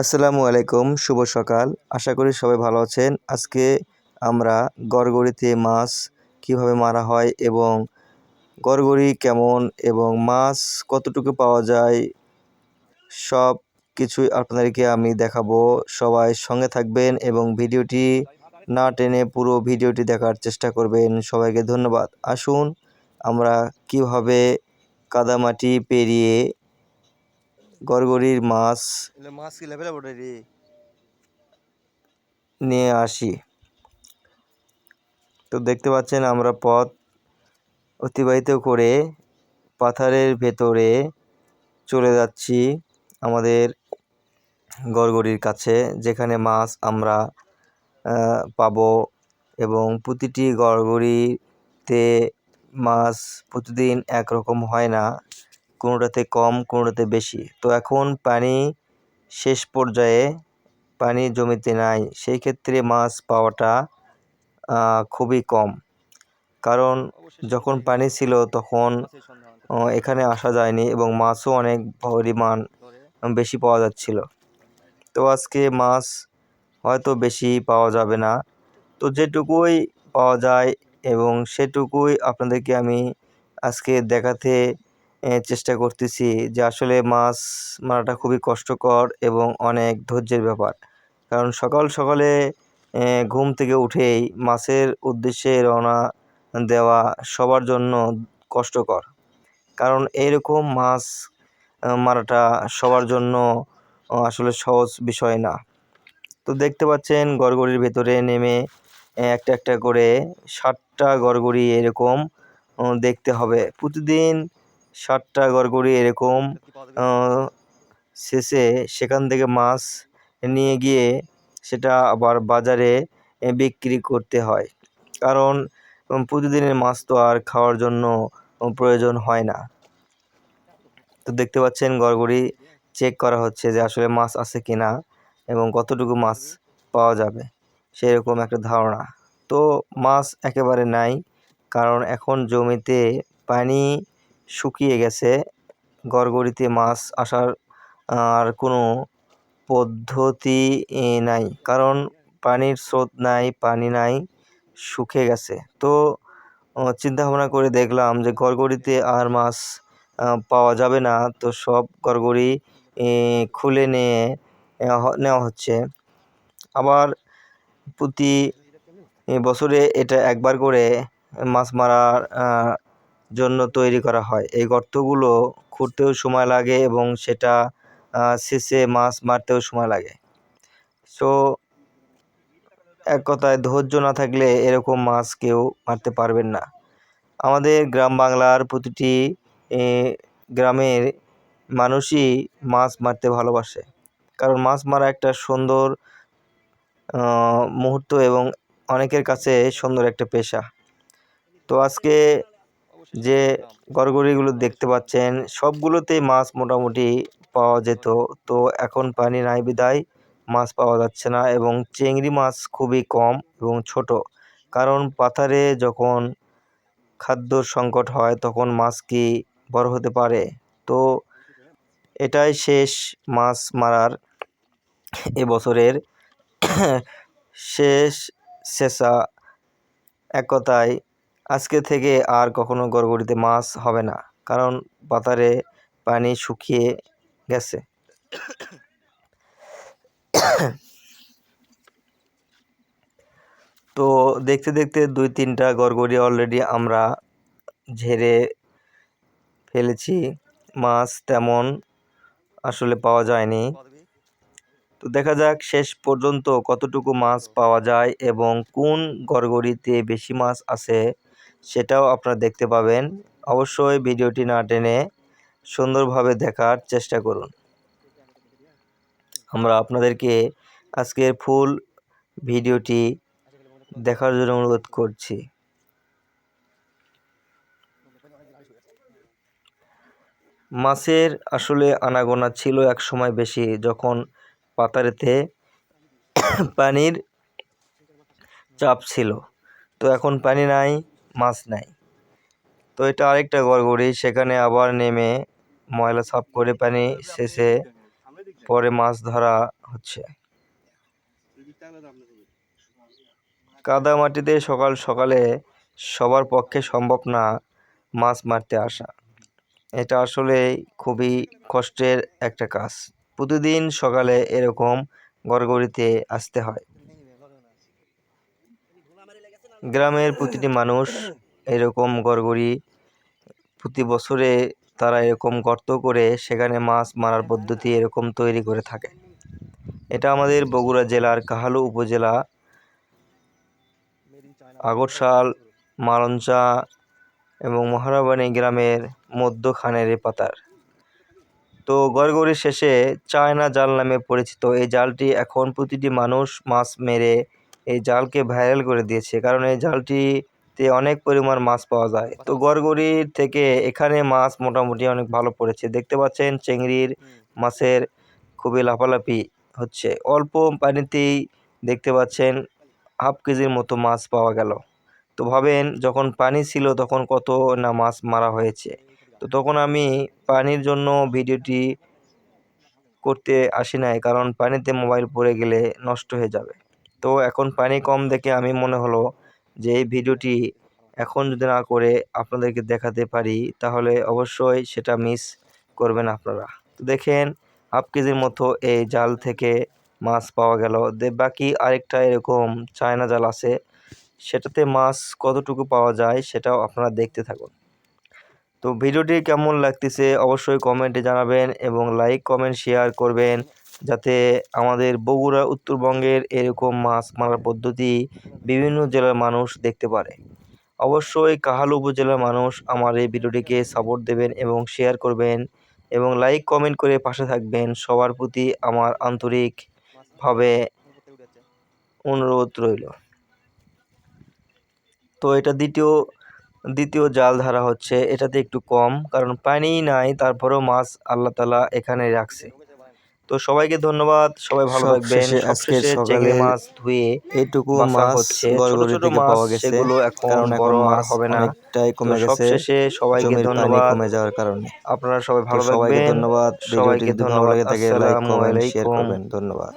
আসসালামু আলাইকুম, শুভ সকাল। আশা করি সবাই ভালো আছেন। আজকে আমরা গড়গড়িতে মাছ কীভাবে মারা হয় এবং গড়গড়ি কেমন এবং মাছ কতটুকু পাওয়া যায়, সব কিছুই আপনাদেরকে আমি দেখাবো। সবাই সঙ্গে থাকবেন এবং ভিডিওটি না টেনে পুরো ভিডিওটি দেখার চেষ্টা করবেন। সবাইকে ধন্যবাদ। আসুন আমরা কীভাবে কাদামাটি পেরিয়ে গড়গড়ির মাছ মাছ ওঠে রে? নিয়ে আসি। তো দেখতে পাচ্ছেন আমরা পথ অতিবাহিত করে পাথারের ভেতরে চলে যাচ্ছি আমাদের গড়গড়ির কাছে যেখানে মাছ আমরা পাব এবং প্রতিটি গড়গড়িতে মাছ প্রতিদিন একরকম হয় না। কোনোটাতে কম কোনোটাতে বেশি। তো এখন পানি শেষ পর্যায়ে পানি জমিতে নাই। সেই ক্ষেত্রে মাছ পাওয়াটা খুবই কম। কারণ যখন পানি ছিল তখন এখানে আসা যায়নি এবং মাছও অনেক পরিমাণ বেশি পাওয়া যাচ্ছিল। তো আজকে মাছ হয়তো বেশি পাওয়া যাবে না। তো যেটুকুই পাওয়া যায় এবং সেটুকুই আপনাদেরকে আমি আজকে দেখাতে চেষ্টা করতেছি যে আসলে মাছ মারাটা খুবই কষ্টকর এবং অনেক ধৈর্যের ব্যাপার। কারণ সকাল সকালে ঘুম থেকে উঠেই মাছের উদ্দেশ্যে রওনা দেওয়া সবার জন্য কষ্টকর। কারণ এইরকম মাছ মারাটা সবার জন্য আসলে সহজ বিষয় না। তো দেখতে পাচ্ছেন গড়গড়ির ভেতরে নেমে একটা একটা করে ষাটটা গড়গড়ি এরকম দেখতে হবে। প্রতিদিন ষাটটা গড়গড়ি এরকম শেষে সেখান থেকে মাছ নিয়ে গিয়ে সেটা আবার বাজারে বিক্রি করতে হয়। কারণ প্রতিদিনের মাছ তো আর খাওয়ার জন্য প্রয়োজন হয় না। তো দেখতে পাচ্ছেন গড়গড়ি চেক করা হচ্ছে যে আসলে মাছ আছে কি না এবং কতটুকু মাছ পাওয়া যাবে। সেরকম একটা ধারণা। তো মাছ একেবারে নাই কারণ এখন জমিতে পানি শুকিয়ে গেছে। গড়গড়িতে মাছ আসার আর কোনো পদ্ধতি নাই। কারণ পানির স্রোত নাই, পানি নাই, শুকিয়ে গেছে। তো চিন্তা ভাবনা করে দেখলাম যে গড়গড়িতে আর মাছ পাওয়া যাবে না। তো সব গড়গড়ি খুলে নিয়ে নেওয়া হচ্ছে। আবার প্রতি বছরে এটা একবার করে মাছ মারার জন্য তৈরি করা হয়। এই গর্তগুলো খুঁড়তেও সময় লাগে এবং সেটা শেষে মাছ মারতেও সময় লাগে। সো এক কথায় ধৈর্য না থাকলে এরকম মাছ কেউ মারতে পারবেন না। আমাদের গ্রাম বাংলার প্রতিটি গ্রামের মানুষই মাছ মারতে ভালোবাসে। কারণ মাছ মারা একটা সুন্দর মুহূর্ত এবং অনেকের কাছে সুন্দর একটা পেশা। তো আজকে যে গড়গড়িগুলো দেখতে পাচ্ছেন সবগুলোতেই মাছ মোটামুটি পাওয়া যেত। তো এখন পানি নাই বিদায় মাছ পাওয়া যাচ্ছে না এবং চিংড়ি মাছ খুবই কম এবং ছোট। কারণ পাথারে যখন খাদ্য সংকট হয় তখন মাছ কি বড় হতে পারে? তো এটাই শেষ মাছ মারার এবছরের শেষ শেষা এক কথায় আজকে থেকে আর কখনো গড়গড়িতে মাছ হবে না, কারণ পাতারে পানি শুকিয়ে গেছে। তো দেখতে দেখতে দুই তিনটা গড়গড়ি অলরেডি আমরা ঝেড়ে ফেলেছি। মাছ তেমন আসলে পাওয়া যায়নি। তো দেখা যাক শেষ পর্যন্ত কতটুকু মাছ পাওয়া যায় এবং কোন গড়গড়িতে বেশি মাছ আছে সেটাও আপনারা দেখতে পাবেন। অবশ্যই ভিডিওটি না টেনে সুন্দরভাবে দেখার চেষ্টা করুন। আমরা আপনাদেরকে আজকের ফুল ভিডিওটি দেখার জন্য অনুরোধ করছি। মাছের আসলে আনাগোনা ছিল এক সময় বেশি যখন পাতারেতে পানির চাপ ছিল। তো এখন পানি নাই মাছ নাই। তো এটা আরেকটা গড়গড়ি, সেখানে আবার নেমে ময়লা সাফ করে পানি শেষে পরে মাছ ধরা হচ্ছে। কাদা মাটিতে সকাল সকালে সবার পক্ষে সম্ভব না মাছ মারতে আসা। এটা আসলে খুবই কষ্টের একটা কাজ। প্রতিদিন সকালে এরকম গড়গড়িতে আসতে হয়। গ্রামের প্রতিটি মানুষ এরকম গড়গড়ি। প্রতি বছরে তারা এরকম গর্ত করে সেখানে মাছ মারার পদ্ধতি এরকম তৈরি করে থাকে। এটা আমাদের বগুড়া জেলার কাহালু উপজেলা, আগরশাল, মালঞ্চা এবং মহারাবানী গ্রামের মধ্যখানের পাতার। তো গড়গড়ির শেষে চায়না জাল নামে পরিচিত এই জালটি এখন প্রতিটি মানুষ মাছ মেরে এই জালকে ভাইরাল করে দিয়েছে। কারণ এই জালটিতে অনেক পরিমাণ মাছ পাওয়া যায়। তো গড়গড়ির থেকে এখানে মাছ মোটামুটি অনেক ভালো পড়েছে। দেখতে পাচ্ছেন চেংড়ির মাছের খুবই লাফালাফি হচ্ছে। অল্প পানিতেই দেখতে পাচ্ছেন হাফ কেজির মতো মাছ পাওয়া গেল। তো ভাবেন যখন পানি ছিল তখন কত না মাছ মারা হয়েছে। তো তখন আমি পানির জন্য ভিডিওটি করতে আসি নাই কারণ পানিতে মোবাইল পড়ে গেলে নষ্ট হয়ে যাবে। তো এখন পানি কম দেখে আমি মনে হলো যে এই ভিডিওটি এখন যদি না করে আপনাদেরকে দেখাতে পারি, তাহলে অবশ্যই সেটা মিস করবেন আপনারা। তো দেখেন, হাফ কেজির মতো এই জাল থেকে মাছ পাওয়া গেল। দে, বাকি আরেকটা এরকম চায়না জাল আছে, সেটাতে মাছ কতটুকু পাওয়া যায় সেটাও আপনারা দেখতে থাকুন। তো ভিডিওটি কেমন লাগতেছে অবশ্যই কমেন্টে জানাবেন এবং লাইক, কমেন্ট, শেয়ার করবেন। যাতে আমাদের বগুড়া, উত্তরবঙ্গের এরকম মাছ মারার পদ্ধতি বিভিন্ন জেলার মানুষ দেখতে পারে। অবশ্যই কাহালু উপজেলার মানুষ আমার এই ভিডিওটিকে সাপোর্ট দেবেন এবং শেয়ার করবেন এবং লাইক কমেন্ট করে পাশে থাকবেন। সবার প্রতি আমার আন্তরিকভাবে অনুরোধ রইল। তো এটা দ্বিতীয় দ্বিতীয় জাল ধারা হচ্ছে, এটাতে একটু কম, কারণ পানি নাই, তারপরেও মাছ আল্লাহ তালা এখানে রাখছে। তো সবাইকে ধন্যবাদ সবাই ভালো থাকবেন আজকে সকালে মাছ ধুয়ে এইটুকু মাছ হচ্ছে। ছোট ছোট মাছ পাওয়া গেছে সেগুলো এখন বড় মাছ হবে না। অনেকটাই কমে গেছে সবশেষে সবাইকে ধন্যবাদ। কমে যাওয়ার কারণে। আপনারা সবাই ভালো থাকবেন সবাইকে ধন্যবাদ সবাইকে ধন্যবাদ লাগে থাকে লাইক কমেন্ট শেয়ার করবেন ধন্যবাদ।